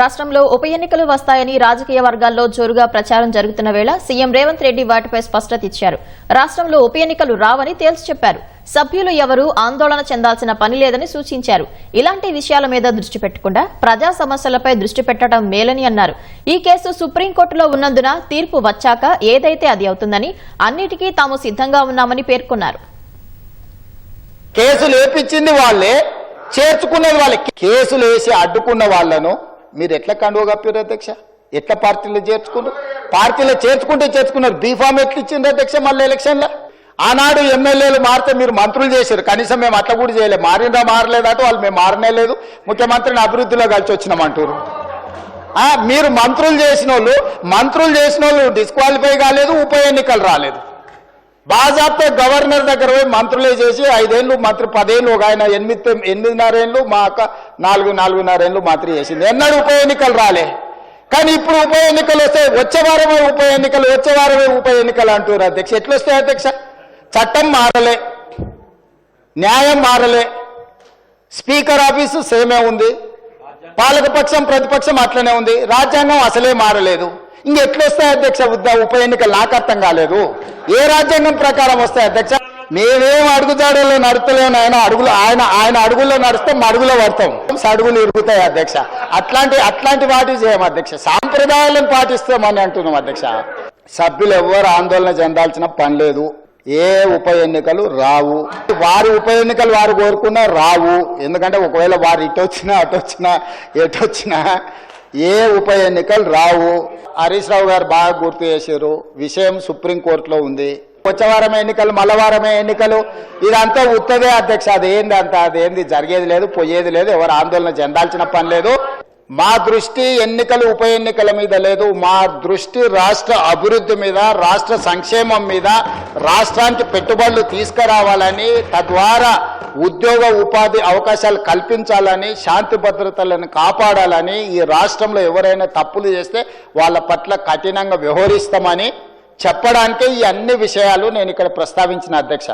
రాష్ట్రంలో ఉప ఎన్నికలు వస్తాయని రాజకీయ వర్గాల్లో జోరుగా ప్రచారం జరుగుతున్న వేళ సీఎం రేవంత్ రెడ్డి వాటిపై స్పష్టత ఇచ్చారు. రాష్ట్రంలో ఉప ఎన్నికలు రావని తేల్చి చెప్పారు. సభ్యులు ఎవరూ ఆందోళన చెందాల్సిన పని లేదని సూచించారు. ఇలాంటి విషయాల మీద దృష్టి పెట్టకుండా ప్రజా సమస్యలపై దృష్టి పెట్టడం మేలని అన్నారు. ఈ కేసు సుప్రీంకోర్టులో ఉన్నందున తీర్పు వచ్చాక ఏదైతే అది అవుతుందని అన్నిటికీ తాము సిద్ధంగా ఉన్నామని పేర్కొన్నారు. కేసులు వాళ్ళే వాళ్ళే. కేసులు వేసి అడ్డుకున్న వాళ్ళను మీరు ఎట్లా కండువ కప్పారు అధ్యక్ష? ఎట్లా పార్టీలో చేర్చుకున్నారు పార్టీలో చేర్చుకుంటే చేర్చుకున్నారు. బీఫామ్ ఎట్లా ఇచ్చిండ్రు అధ్యక్ష మళ్ళీ ఎలక్షన్లో ఆనాడు ఎమ్మెల్యేలు మారితే మీరు మంత్రులు చేశారు. కనీసం మేము అట్లా కూడా చేయలేదు. మారిందా మారలేదా వాళ్ళు మేము మారనే లేదు. ముఖ్యమంత్రిని అభివృద్ధిలో కలిసి వచ్చినామంటారు మీరు మంత్రులు చేసిన వాళ్ళు మంత్రులు చేసిన వాళ్ళు డిస్క్వాలిఫై కాలేదు ఉప ఎన్నికలు రాలేదు. బాజాబ్తో గవర్నర్ దగ్గర పోయి మంత్రులే చేసి ఐదేళ్ళు మంత్రి పదేళ్ళు ఒక ఆయన ఎనిమిది ఎనిమిదిన్నరేళ్ళు మా అక్క నాలుగు నాలుగున్నరేళ్ళు మంత్రి చేసింది. ఎన్నడూ ఉప ఎన్నికలు రాలే. కానీ ఇప్పుడు ఉప ఎన్నికలు వస్తాయి వచ్చే వారమే ఉప ఎన్నికలు వచ్చే వారమే ఉప ఎన్నికలు అంటారు అధ్యక్ష. ఎట్లా వస్తాయి అధ్యక్ష? చట్టం మారలే. న్యాయం మారలే. స్పీకర్ ఆఫీసు సేమే ఉంది. పాలకపక్షం ప్రతిపక్షం అట్లనే ఉంది. రాజ్యాంగం అసలే మారలేదు. ఇంకెట్లొస్తాయి అధ్యక్ష ఉద్ద ఉప ఎన్నికలు నాకు అర్థం కాలేదు. ఏ రాజ్యాంగం ప్రకారం వస్తాయి అధ్యక్ష? మేమేం అడుగుజాడలో నడతలేము ఆయన అడుగులు ఆయన ఆయన అడుగుల్లో నడుస్తాం అడుగులో పడతాం. అడుగులు ఇరుగుతాయి అధ్యక్ష. అట్లాంటి అట్లాంటి వాటి చేయం అధ్యక్ష. సాంప్రదాయాలను పాటిస్తామని అంటున్నాం అధ్యక్ష. సభ్యులు ఎవ్వరు ఆందోళన చెందాల్సిన పని లేదు. ఏ ఉప ఎన్నికలు రావు. వారి ఉప ఎన్నికలు వారు కోరుకున్నా రావు. ఎందుకంటే ఒకవేళ వారు ఇటు వచ్చినా అటు వచ్చినా ఎటు వచ్చినా ఏ ఉప ఎన్నికలు రావు. హరీష్ రావు గారు బాగా గుర్తు చేశారు. విషయం సుప్రీంకోర్టులో ఉంది. వచ్చే ఎన్నికలు మల్లవారమే ఎన్నికలు ఇదంతా ఉత్తదే అధ్యక్ష. అదేంది అంత అదేంది? జరిగేది లేదు పోయేది లేదు. ఎవరు ఆందోళన చెందాల్సిన పని లేదు. మా దృష్టి ఎన్నికలు ఉప ఎన్నికల మీద లేదు. మా దృష్టి రాష్ట్ర అభివృద్ధి మీద రాష్ట్ర సంక్షేమం మీద రాష్ట్రానికి పెట్టుబడులు తీసుకురావాలని తద్వారా ఉద్యోగ ఉపాధి అవకాశాలు కల్పించాలని శాంతి భద్రతలను కాపాడాలని ఈ రాష్ట్రంలో ఎవరైనా తప్పులు చేస్తే వాళ్ళ పట్ల కఠినంగా వ్యవహరిస్తామని చెప్పడానికి ఈ అన్ని విషయాలు నేను ఇక్కడ ప్రస్తావించిన అధ్యక్ష.